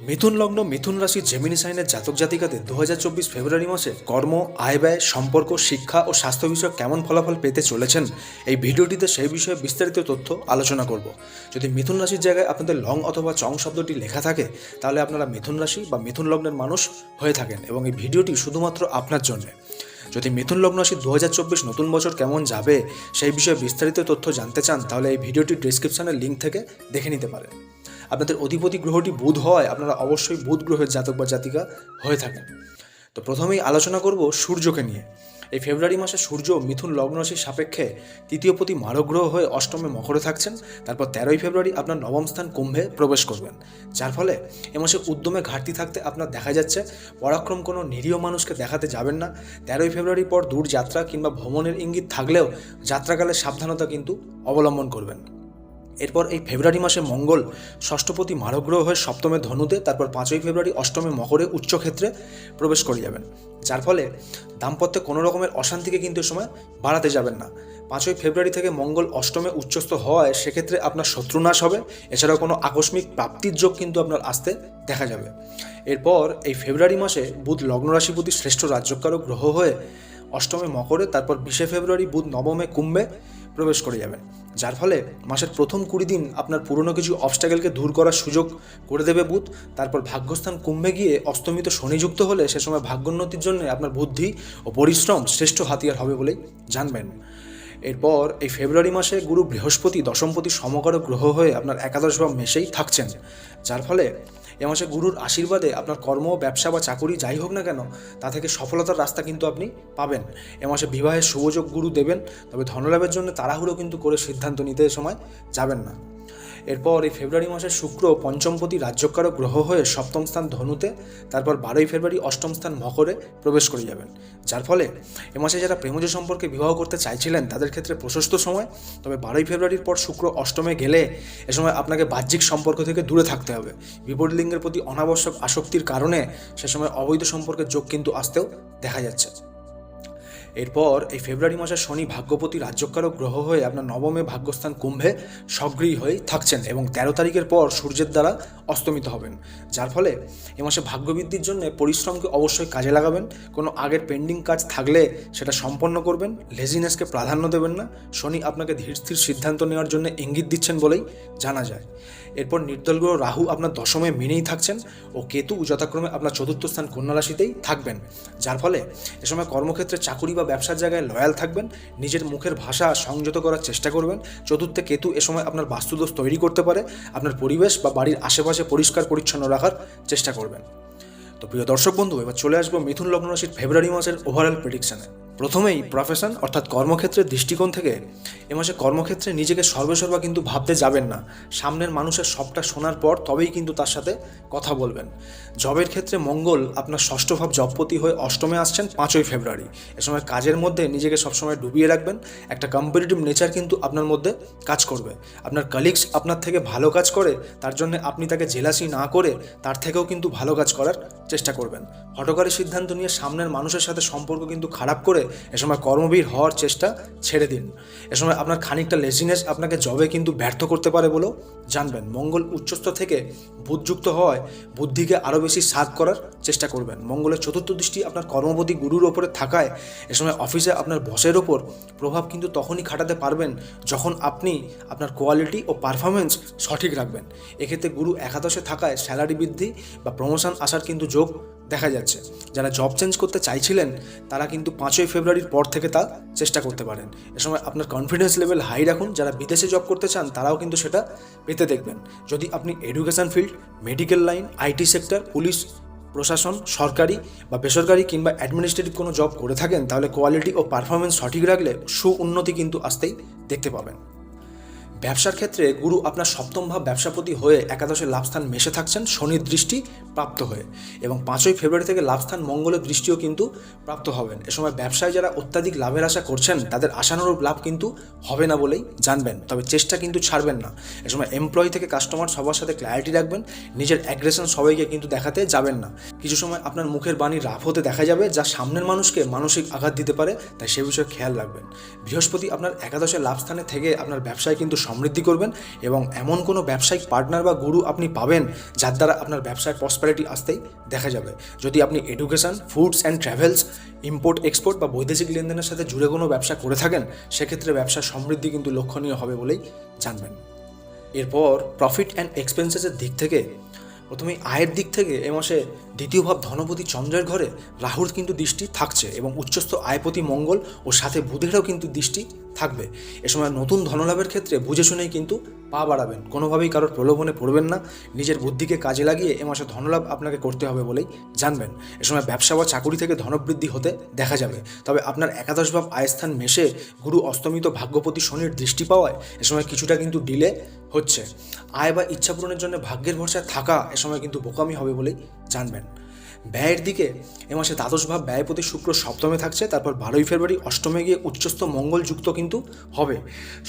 মিথুন লগ্ন মিথুন রাশি জেমিনি সাইনের জাতক জাতিকাদের দু হাজার চব্বিশ ফেব্রুয়ারি মাসে কর্ম, আয় ব্যয়, সম্পর্ক, শিক্ষা ও স্বাস্থ্য বিষয়ক কেমন ফলাফল পেতে চলেছেন? এই ভিডিওটিতে সেই বিষয়ে বিস্তারিত তথ্য আলোচনা করব। যদি মিথুন রাশির জায়গায় আপনাদের লং অথবা চং শব্দটি লেখা থাকে, তাহলে আপনারা মিথুন রাশি বা মিথুন লগ্নের মানুষ হয়ে থাকেন এবং এই ভিডিওটি শুধুমাত্র আপনার জন্যে। যদি মিথুন লগ্ন রাশি দু হাজার চব্বিশ নতুন বছর কেমন যাবে, সেই বিষয়ে বিস্তারিত তথ্য জানতে চান, তাহলে এই ভিডিওটি ডিসক্রিপশনের লিঙ্ক থেকে দেখে নিতে পারেন। আপনাদের অধিপতি গ্রহটি বুধ হয়, আপনারা অবশ্যই বুধ গ্রহের জাতক বা জাতিকা হয়ে থাকেন। তো প্রথমেই আলোচনা করব সূর্যকে নিয়ে। এই ফেব্রুয়ারি মাসে সূর্য মিথুন লগ্ন রাশির সাপেক্ষে তৃতীয়পতি মারগ্রহ হয়ে অষ্টমে মকরে থাকছেন। তারপর তেরোই ফেব্রুয়ারি আপনার নবম স্থান কুম্ভে প্রবেশ করবেন। যার ফলে এ মাসে উদ্যমে ঘাটতি থাকতে আপনার দেখা যাচ্ছে, পরাক্রম কোনো নিরীহ মানুষকে দেখাতে যাবেন না। তেরোই ফেব্রুয়ারির পর দূর যাত্রা কিংবা ভ্রমণের ইঙ্গিত থাকলেও যাত্রাকালে সাবধানতা কিন্তু অবলম্বন করবেন। এরপর এই ফেব্রুয়ারি মাসে মঙ্গল ষষ্ঠপতি মারগ্রহ হয়ে সপ্তমে ধনুতে, তারপর পাঁচই ফেব্রুয়ারি অষ্টমে মকরে উচ্চক্ষেত্রে প্রবেশ করে যাবেন। যার ফলে দাম্পত্যে কোনো রকমের অশান্তিকে কিন্তু এ সময় বাড়াতে যাবেন না। পাঁচই ফেব্রুয়ারি থেকে মঙ্গল অষ্টমে উচ্চস্থ হওয়ায় সেক্ষেত্রে আপনার শত্রুনাশ হবে। এছাড়াও কোনো আকস্মিক প্রাপ্তির যোগ কিন্তু আপনার আসতে দেখা যাবে। এরপর এই ফেব্রুয়ারি মাসে বুধ লগ্ন রাশিপতি শ্রেষ্ঠ রাজ্যকারক গ্রহ হয়ে অষ্টমে মকরে, তারপর বিশে ফেব্রুয়ারি বুধ নবমে কুম্ভে প্রবেশ করে যাবেন যার ফলে মাসের প্রথম কুড়ি দিন আপনার পুরনো কিছু অবস্ট্যাকেলকে দূর করার সুযোগ করে দেবে বুধ। তারপর ভাগ্যস্থান কুম্ভে গিয়ে অস্তমিত শনিযুক্ত হলে সে সময় ভাগ্যোন্নতির জন্য আপনার বুদ্ধি ও পরিশ্রম শ্রেষ্ঠ হাতিয়ার হবে বলেই জানবেন। এরপর এই ফেব্রুয়ারি মাসে গুরু বৃহস্পতি দশমপতি সমকারক গ্রহ হয়ে আপনার একাদশ বা মেশেই থাকছেন। যার ফলে এ মাসে গুরুর আশীর্বাদে আপনার কর্ম, ব্যবসা বা চাকরি যাই হোক না কেন, তা থেকে সফলতার রাস্তা কিন্তু আপনি পাবেন। এ মাসে বিবাহের শুভযোগ গুরু দেবেন, তবে ধনলাভের জন্য তাড়াহুড়ো কিন্তু করে সিদ্ধান্ত নিতে সময় যাবেন না। এরপর এই ফেব্রুয়ারি মাসের শুক্র পঞ্চমপতি রাজ্যকারক গ্রহ হয়ে সপ্তম স্থান ধনুতে, তারপর বারোই ফেব্রুয়ারি অষ্টম স্থান মকরে প্রবেশ করে যাবেন। যার ফলে এ মাসে যারা প্রেমজ সম্পর্কে বিবাহ করতে চাইছিলেন, তাদের ক্ষেত্রে প্রশস্ত সময়। তবে বারোই ফেব্রুয়ারির পর শুক্র অষ্টমে গেলে এ সময় আপনাকে বাহ্যিক সম্পর্ক থেকে দূরে থাকতে হবে। বিপরীত লিঙ্গের প্রতি অনাবশ্যক আসক্তির কারণে সে সময় অবৈধ সম্পর্কের যোগ কিন্তু আসতেও দেখা যাচ্ছে। এরপর এই ফেব্রুয়ারি মাসে শনি ভাগ্যপতি রাজ্যকারক গ্রহ হয়ে আপনার নবমে ভাগ্যস্থান কুম্ভে সক্রিয় হয়ে থাকছেন এবং তেরো তারিখের পর সূর্যের দ্বারা অস্তমিত হবেন। যার ফলে এ মাসে ভাগ্যবৃদ্ধির জন্য পরিশ্রমকে অবশ্যই কাজে লাগাবেন। কোনো আগের পেন্ডিং কাজ থাকলে সেটা সম্পন্ন করবেন। লেজিনেসকে প্রাধান্য দেবেন না। শনি আপনাকে ধীর স্থির সিদ্ধান্ত নেওয়ার জন্য ইঙ্গিত দিচ্ছেন বলেই জানা যায়। এরপর নির্দল গ্রহ রাহু আপনার দশমে মিনেই থাকছেন ও কেতু যথাক্রমে আপনার চতুর্থ স্থান কন্যা রাশিতেই থাকবেন। যার ফলে এ সময় কর্মক্ষেত্রে চাকুরি বা ব্যবসার জায়গায় লয়াল থাকবেন, নিজের মুখের ভাষা সংযত করার চেষ্টা করবেন। চতুর্থে কেতু এ সময় আপনার বাস্তুদোষ তৈরি করতে পারে, আপনার পরিবেশ বা বাড়ির আশেপাশে পরিষ্কার পরিচ্ছন্ন রাখার চেষ্টা করবেন। তো প্রিয় দর্শক বন্ধু, এবার চলে আসব মিথুন লগ্ন রাশির ফেব্রুয়ারি মাসের ওভারঅল প্রেডিকশানে প্রথমেই প্রফেশন অর্থাৎ কর্মক্ষেত্রের দৃষ্টিকোণ থেকে এ মাসে কর্মক্ষেত্রে নিজেকে সর্বেসর্বা কিন্তু ভাবতে যাবেন না। সামনের মানুষের সবটা শোনার পর তবেই কিন্তু তার সাথে কথা বলবেন। জবের ক্ষেত্রে মঙ্গল আপনার ষষ্ঠ ভাব জবপতি হয়ে অষ্টমে আসছেন, পাঁচই ফেব্রুয়ারি। এ সময় কাজের মধ্যে নিজেকে সবসময় ডুবিয়ে রাখবেন। একটা কম্পিটিটিভ নেচার কিন্তু আপনার মধ্যে কাজ করবে। আপনার কালিগস আপনার থেকে ভালো কাজ করে, তার জন্য আপনি তাকে জেলাসি না করে তার থেকেও কিন্তু ভালো কাজ করার চেষ্টা করবেন। হটকারী সিদ্ধান্ত নিয়ে সামনের মানুষের সাথে সম্পর্ক কিন্তু খারাপ করে এ সময় কর্মবীর হওয়ার চেষ্টা ছেড়ে দিন। এ সময় আপনার খানিকটা লেজিনেস আপনাকে জবে কিন্তু ব্যর্থ করতে পারে বলেও জানবেন। মঙ্গল উচ্চস্থ থেকে বুধযুক্ত হওয়ায় বুদ্ধিকে আরও বেশি সাধ করার চেষ্টা করবেন। মঙ্গলের চতুর্থ দৃষ্টি আপনার কর্মপতি গুরুর ওপরে থাকায় এ সময় অফিসে আপনার বসের ওপর প্রভাব কিন্তু তখনই খাটাতে পারবেন যখন আপনি আপনার কোয়ালিটি ও পারফরমেন্স সঠিক রাখবেন। এক্ষেত্রে গুরু একাদশে থাকায় স্যালারি বৃদ্ধি বা প্রমোশন আসার কিন্তু যোগ দেখা যাচ্ছে। যারা জব চেঞ্জ করতে চাইছিলেন, তারা কিন্তু পাঁচই ফেব্রুয়ারির পর থেকে তা চেষ্টা করতে পারেন। এ সময় আপনার কনফিডেন্স লেভেল হাই রাখুন। যারা বিদেশে জব করতে চান, তারাও কিন্তু সেটা পেতে দেখবেন। যদি আপনি education field medical line IT sector police প্রশাসন, সরকারি বা বেসরকারি কিংবা অ্যাডমিনিস্ট্রেটিভ কোনো জব করে থাকেন, তাহলে কোয়ালিটি ও পারফরমেন্স সঠিক রাখলে সুউন্নতি কিন্তু আসতেই দেখতে পাবেন। ব্যবসার ক্ষেত্রে গুরু আপনার সপ্তম ভাব ব্যবসাপতি হয়ে একাদশে লাভস্থান মেশে থাকছেন, শনির দৃষ্টি প্রাপ্ত হয়ে এবং পাঁচই ফেব্রুয়ারি থেকে লাভস্থান মঙ্গলের দৃষ্টিও কিন্তু প্রাপ্ত হবেন। এ সময় ব্যবসায় যারা অত্যাধিক লাভের আশা করছেন, তাদের আশানুরূপ লাভ কিন্তু হবে না বলেই জানবেন। তবে চেষ্টা কিন্তু ছাড়বেন না। এ সময় এমপ্লয়ি থেকে কাস্টমার সবার সাথে ক্ল্যারিটি রাখবেন, নিজের অ্যাগ্রেশন সবাইকে কিন্তু দেখাতে যাবেন না। কিছু সময় আপনার মুখের বাণী রাফ হতে দেখা যাবে, যা সামনের মানুষকে মানসিক আঘাত দিতে পারে, তাই সে বিষয়ে খেয়াল রাখবেন। বৃহস্পতি আপনার একাদশে লাভস্থানে থেকে আপনার ব্যবসায় কিন্তু সমৃদ্ধি করবেন এবং এমন কোনো ব্যবসায়িক পার্টনার বা গুরু আপনি পাবেন যার দ্বারা আপনার ব্যবসায় প্রসপারিটি আসতেই দেখা যাবে। যদি আপনি education foods and travels import export বা বৈদেশিক লেনদেনের সাথে জুড়ে কোনো ব্যবসা করে থাকেন, সেক্ষেত্রে ব্যবসার সমৃদ্ধি কিন্তু লক্ষণীয় হবে বলেই জানবেন। এরপর প্রফিট অ্যান্ড এক্সপেন্সেসের দিক থেকে, প্রথমে আয়ের দিক থেকে এ মাসে দ্বিতীয় ভাব ধনপতি চন্দ্রের ঘরে রাহুর কিন্তু দৃষ্টি থাকছে এবং উচ্চস্থ আয়পতি মঙ্গল ও সাথে বুধেরও কিন্তু দৃষ্টি থাকবে। এ সময় নতুন ধনলাভের ক্ষেত্রে বুঝে শুনেই কিন্তু পা বাড়াবেন। কোনোভাবেই কারোর প্রলোভনে পড়বেন না। নিজের বুদ্ধিকে কাজে লাগিয়ে এ মাসে ধনলাভ আপনাকে করতে হবে বলেই জানবেন। এ সময় ব্যবসা বা চাকুরি থেকে ধনবৃদ্ধি হতে দেখা যাবে। তবে আপনার একাদশ ভাব আয়স্থান মেশে গুরু অস্তমিত ভাগ্যপতি শনির দৃষ্টি পাওয়ায় এ সময় কিছুটা কিন্তু ডিলে হচ্ছে। আয় বা ইচ্ছা পূরণের জন্য ভাগ্যের ভরসায় থাকা এ সময় কিন্তু বোকামি হবে বলেই জানবেন। ব্যয়ের দিকে এ মাসে দ্বাদশ ভাব ব্যয়পতি শুক্র সপ্তমে থাকছে, তারপর বারোই ফেব্রুয়ারি অষ্টমে গিয়ে উচ্চস্থ মঙ্গলযুক্ত কিন্তু হবে।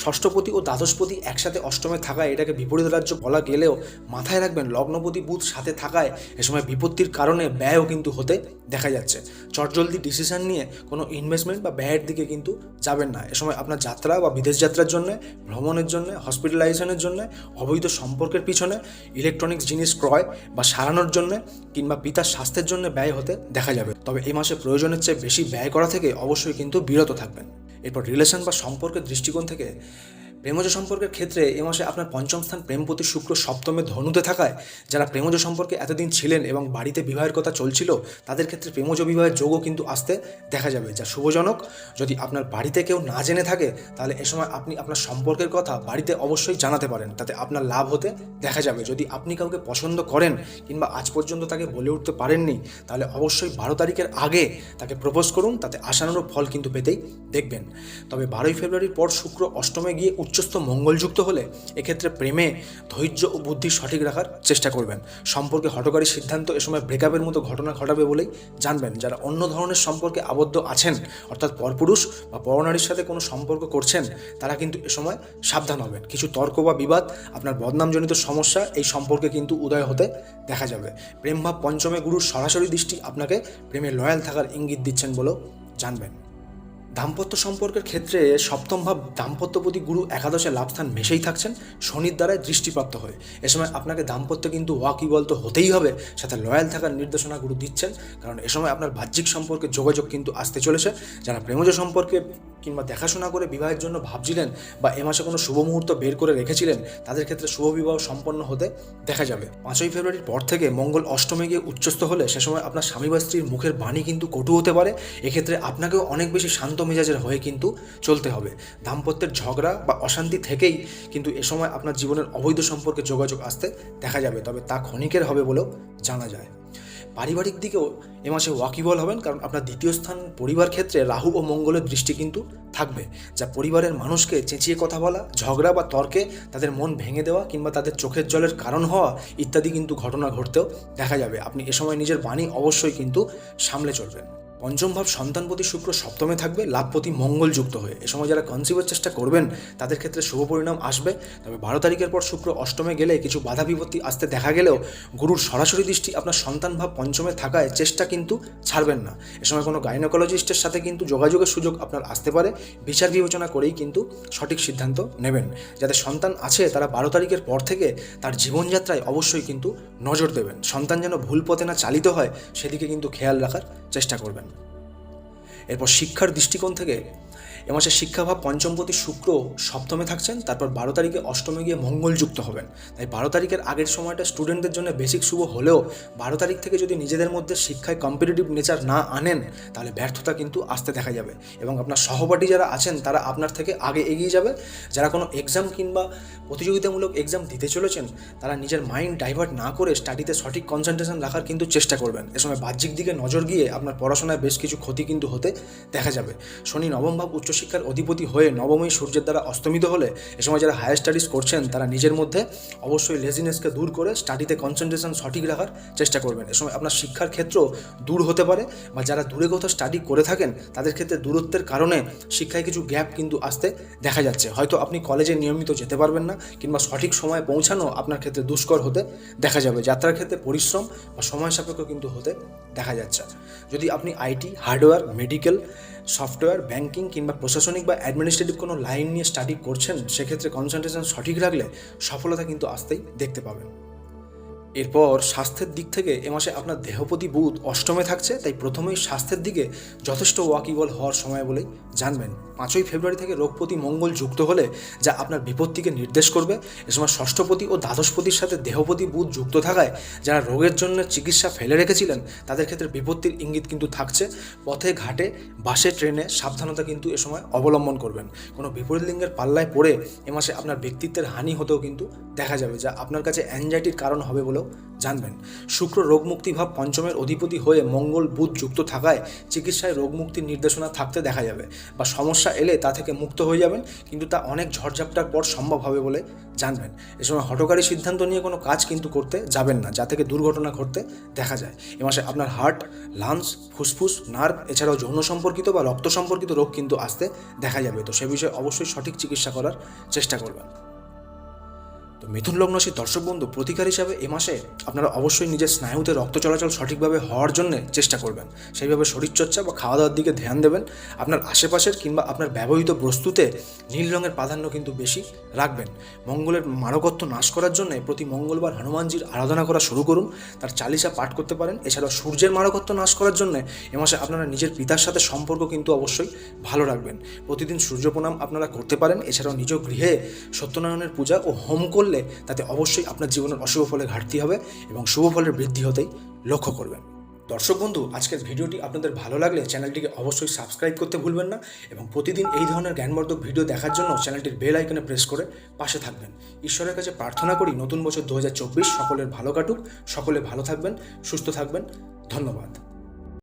ষষ্ঠপতি ও দ্বাদশপতি একসাথে অষ্টমে থাকায় এটাকে বিপরীত রাজ্য বলা গেলেও মাথায় রাখবেন, লগ্নপতি বুধ সাথে থাকায় এ সময় বিপত্তির কারণে ব্যয়ও কিন্তু হতে দেখা যাচ্ছে। চটজলদি ডিসিশন নিয়ে কোনো ইনভেস্টমেন্ট বা ব্যয়ের দিকে কিন্তু যাবেন না। এ সময় আপনার যাত্রা বা বিদেশ যাত্রার জন্য, ভ্রমণের জন্য হসপিটালাইজেশনের জন্য, অবৈধ সম্পর্কের পিছনে ইলেকট্রনিক্স জিনিস ক্রয় বা সারানোর জন্য কিংবা পিতার স্বাস্থ্যের জন্য ব্যয় হতে দেখা যাবে। তবে এই মাসে প্রয়োজনের চেয়ে বেশি ব্যয় করা থেকে অবশ্যই কিন্তু বিরত থাকবেন। এরপর রিলেশন বা সম্পর্কের দৃষ্টিকোণ থেকে প্রেমজ সম্পর্কের ক্ষেত্রে এ মাসে আপনার পঞ্চম স্থান প্রেমপতি শুক্র সপ্তমে ধনুতে থাকায়, যারা প্রেমজ সম্পর্কে এতদিন ছিলেন এবং বাড়িতে বিবাহের কথা চলছিল, তাদের ক্ষেত্রে প্রেমজ বিবাহের যোগও কিন্তু আসতে দেখা যাবে, যা শুভজনক। যদি আপনার বাড়িতে কেউ না জেনে থাকে, তাহলে এ সময় আপনি আপনার সম্পর্কের কথা বাড়িতে অবশ্যই জানাতে পারেন, তাতে আপনার লাভ হতে দেখা যাবে। যদি আপনি কাউকে পছন্দ করেন কিংবা আজ পর্যন্ত তাকে বলে উঠতে পারেননি, তাহলে অবশ্যই বারো তারিখের আগে তাকে প্রপোজ করুন, তাতে আশানুরূপ ফল কিন্তু পেতেই দেখবেন। তবে বারোই ফেব্রুয়ারির পর শুক্র অষ্টমে গিয়ে উচ্চস্থ মঙ্গলযুক্ত হলে এক্ষেত্রে প্রেমে, ধৈর্য ও বুদ্ধি সঠিক রাখার চেষ্টা করবেন। সম্পর্কে হটকারী সিদ্ধান্ত এ সময় ব্রেকআপের মতো ঘটনা ঘটাবে বলেই জানবেন। যারা অন্য ধরনের সম্পর্কে আবদ্ধ আছেন, অর্থাৎ পরপুরুষ বা পরনারীর সাথে কোনো সম্পর্ক করছেন, তারা কিন্তু এ সময় সাবধান হবেন। কিছু তর্ক বা বিবাদ, আপনার বদনামজনিত সমস্যা, এই সম্পর্কে কিন্তু উদয় হতে দেখা যাবে। প্রেমভাব পঞ্চমে গুরুর সরাসরি দৃষ্টি আপনাকে প্রেমে লয়াল থাকার ইঙ্গিত দিচ্ছেন বলেও জানবেন। দাম্পত্য সম্পর্কের ক্ষেত্রে সপ্তম ভাব দাম্পত্যপতি গুরু একাদশে লাভস্থান মেশেই থাকছেন। শনির দ্বারাই দৃষ্টিপ্রাপ্ত হয়ে। এ সময় আপনাকে দাম্পত্য কিন্তু ওয়াকিবল তো হতেই হবে, সাথে লয়াল থাকার নির্দেশনা গুরু দিচ্ছেন। কারণ এ সময় আপনার বাহ্যিক সম্পর্কে যোগাযোগ কিন্তু আসতে চলেছে। যারা প্রেমজ সম্পর্কে কিংবা দেখাশোনা করে বিবাহের জন্য ভাবছিলেন বা এ মাসে কোনো শুভ মুহূর্ত বের করে রেখেছিলেন, তাদের ক্ষেত্রে শুভ বিবাহ সম্পন্ন হতে দেখা যাবে। পাঁচই ফেব্রুয়ারির পর থেকে মঙ্গল অষ্টমে গিয়ে উচ্চস্থ হলে সে সময় আপনার স্বামী বা স্ত্রীর মুখের বাণী কিন্তু কটু হতে পারে। এক্ষেত্রে আপনাকেও অনেক বেশি শান্ত মেজাজের হয়ে কিন্তু চলতে হবে। দাম্পত্যের ঝগড়া বা অশান্তি থেকেই কিন্তু এ সময় আপনার জীবনের অবৈধ সম্পর্কে যোগাযোগ আসতে দেখা যাবে, তবে তা ক্ষণিকের হবে বলেও জানা যায়। পারিবারিক দিকেও এ মাসে ওয়াকিবল হবেন, কারণ আপনার দ্বিতীয় স্থান পরিবার ক্ষেত্রে রাহু ও মঙ্গলের দৃষ্টি কিন্তু থাকবে, যা পরিবারের মানুষকে চেঁচিয়ে কথা বলা, ঝগড়া বা তর্কে তাদের মন ভেঙে দেওয়া কিংবা তাদের চোখের জলের কারণ হওয়া ইত্যাদি কিন্তু ঘটনা ঘটতেও দেখা যাবে। আপনি এ সময় নিজের বাণী অবশ্যই কিন্তু সামলে চলবেন। পঞ্চম ভাব সন্তানপতি শুক্র সপ্তমে থাকবে, লাভপতি মঙ্গল যুক্ত হয়ে। এ সময় যারা কনসিভের চেষ্টা করবেন, তাদের ক্ষেত্রে শুভ পরিণাম আসবে। তবে বারো তারিখের পর শুক্র অষ্টমে গেলে কিছু বাধা বিপত্তি আসতে দেখা গেলেও গুরুর সরাসরি দৃষ্টি আপনার সন্তান ভাব পঞ্চমে থাকায় চেষ্টা কিন্তু ছাড়বেন না। এ সময় কোনো গাইনোকোলজিস্টের সাথে কিন্তু যোগাযোগের সুযোগ আপনার আসতে পারে। বিচার বিবেচনা করেই কিন্তু সঠিক সিদ্ধান্ত নেবেন। যাদের সন্তান আছে, তারা বারো তারিখের পর থেকে তার জীবনযাত্রায় অবশ্যই কিন্তু নজর দেবেন। সন্তান যেন ভুল পথে না চালিত হয়, সেদিকে কিন্তু খেয়াল রাখার চেষ্টা করবেন। এরপর শিক্ষার দৃষ্টিকোণ থেকে এ মাসে শিক্ষাভাব পঞ্চমপতি শুক্র সপ্তমে থাকছেন, তারপর বারো তারিখে অষ্টমে গিয়ে মঙ্গল যুক্ত হবেন। তাই বারো তারিখের আগের সময়টা স্টুডেন্টদের জন্য বেসিক শুভ হলেও বারো তারিখ থেকে যদি নিজেদের মধ্যে শিক্ষায় কম্পিটিটিভ নেচার না আনেন, তাহলে ব্যর্থতা কিন্তু আসতে দেখা যাবে। এবং আপনার সহপাঠী যারা আছেন, তারা আপনার থেকে আগে এগিয়ে যাবে। যারা কোনো এক্সাম কিংবা প্রতিযোগিতামূলক এক্সাম দিতে চলেছেন, তারা নিজের মাইন্ড ডাইভার্ট না করে স্টাডিতে সঠিক কনসেন্ট্রেশন রাখার কিন্তু চেষ্টা করবেন। এ সময় বাহ্যিক দিকে নজর গিয়ে আপনার পড়াশোনায় বেশ কিছু ক্ষতি কিন্তু হতে দেখা যাবে। শনি নবম ভাব উচ্চশিক্ষার অধিপতি হয়ে নবমী সূর্যের দ্বারা অস্তমিত হলে এ সময় যারা হায়ার স্টাডিজ করছেন, তারা নিজের মধ্যে অবশ্যই লেজিনেসকে দূর করে স্টাডিতে কনসেন্ট্রেশন সঠিক রাখার চেষ্টা করবেন। এ সময় আপনার শিক্ষার ক্ষেত্র দূর হতে পারে বা যারা দূরে কোথাও স্টাডি করে থাকেন, তাদের ক্ষেত্রে দূরত্বের কারণে শিক্ষায় কিছু গ্যাপ কিন্তু আসতে দেখা যাচ্ছে। হয়তো আপনি কলেজে নিয়মিত যেতে পারবেন না কিংবা সঠিক সময়ে পৌঁছানো আপনার ক্ষেত্রে দুষ্কর হতে দেখা যাবে। যাত্রার ক্ষেত্রে পরিশ্রম বা সময় সাপেক্ষ কিন্তু হতে দেখা যাচ্ছে। যদি আপনি IT hardware medical software, banking কিংবা প্রশাসনিক বা অ্যাডমিনিস্ট্রেটিভ কোনো লাইন নিয়ে স্টাডি করছেন, সেক্ষেত্রে কনসেন্ট্রেশন সঠিক রাখলে সফলতা কিন্তু আসতেই দেখতে পাবেন। এরপর স্বাস্থ্যের দিক থেকে এ মাসে আপনার দেহপতি বুধ অষ্টমে থাকছে, তাই প্রথমেই স্বাস্থ্যের দিকে যথেষ্ট ওয়াকিবল হওয়ার সময় বলেই জানবেন। পাঁচই ফেব্রুয়ারি থেকে রোগপতি মঙ্গল যুক্ত হলে যা আপনার বিপত্তিকে নির্দেশ করবে। এ সময় ষষ্ঠপতি ও দ্বাদশপতির সাথে দেহপতি বুধ যুক্ত থাকায় যারা রোগের জন্য চিকিৎসা ফেলে রেখেছিলেন, তাদের ক্ষেত্রে বিপত্তির ইঙ্গিত কিন্তু থাকছে। পথে ঘাটে, বাসে, ট্রেনে সাবধানতা কিন্তু এ সময় অবলম্বন করবেন। কোনো বিপরীত লিঙ্গের পাল্লায় পড়ে এ মাসে আপনার ব্যক্তিত্বের হানি হতেও কিন্তু দেখা যাবে, যা আপনার কাছে অ্যাংজাইটির কারণ হবে বলেও জানবেন। শুক্র রোগমুক্তি ভাব পঞ্চমের অধিপতি হয়ে মঙ্গল বুধ যুক্ত থাকায় চিকিৎসায় রোগমুক্তির নির্দেশনা থাকতে দেখা যাবে বা সমস্যা এলে তা থেকে মুক্ত হয়ে যাবেন, কিন্তু তা অনেক ঝড়ঝাপটার পর সম্ভব হবে বলে জানবেন। এ সময় হটকারী সিদ্ধান্ত নিয়ে কোনো কাজ কিন্তু করতে যাবেন না, যা থেকে দুর্ঘটনা ঘটতে দেখা যায়। এ মাসে আপনার হার্ট, লাংস, ফুসফুস, নার্ভ, এছাড়াও যৌন সম্পর্কিত বা রক্ত সম্পর্কিত রোগ কিন্তু আসতে দেখা যাবে। তো সে বিষয়ে অবশ্যই সঠিক চিকিৎসা করার চেষ্টা করবেন। মিথুন লগ্ন দর্শক বন্ধু প্রতিকার হিসাবে এ মাসে আপনারা অবশ্যই নিজের স্নায়ুতে রক্ত চলাচল সঠিকভাবে হওয়ার জন্য চেষ্টা করবেন। সেইভাবে শরীরচর্চা বা খাওয়া দাওয়ার দিকে ধ্যান দেবেন। আপনার আশেপাশের কিংবা আপনার ব্যবহৃত বস্তুতে নীল রঙের প্রাধান্য কিন্তু বেশি রাখবেন। মঙ্গলের মারকত্ব নাশ করার জন্য প্রতি মঙ্গলবার হনুমানজির আরাধনা করা শুরু করুন। তার চালিসা পাঠ করতে পারেন। এছাড়াও সূর্যের মারকত্ব নাশ করার জন্য এ মাসে আপনারা নিজের পিতার সাথে সম্পর্ক কিন্তু অবশ্যই ভালো রাখবেন। প্রতিদিন সূর্য প্রণাম আপনারা করতে পারেন। এছাড়াও নিজ গৃহে সত্যনারায়ণের পূজা ও হোম করলে তাতে অবশ্যই আপনার জীবনের অশুভ ফলে ঘাটতি হবে এবং শুভ ফলের বৃদ্ধি হতেই লক্ষ্য করবেন। দর্শক বন্ধু, আজকের ভিডিওটি আপনাদের ভালো লাগলে চ্যানেলটিকে অবশ্যই সাবস্ক্রাইব করতে ভুলবেন না এবং প্রতিদিন এই ধরনের জ্ঞানবর্ধক ভিডিও দেখার জন্য চ্যানেলটির বেল আইকনে প্রেস করে পাশে থাকবেন। ঈশ্বরের কাছে প্রার্থনা করি, নতুন বছর দু হাজার চব্বিশ সকলের ভালো কাটুক, সকলে ভালো থাকবেন, সুস্থ থাকবেন। ধন্যবাদ।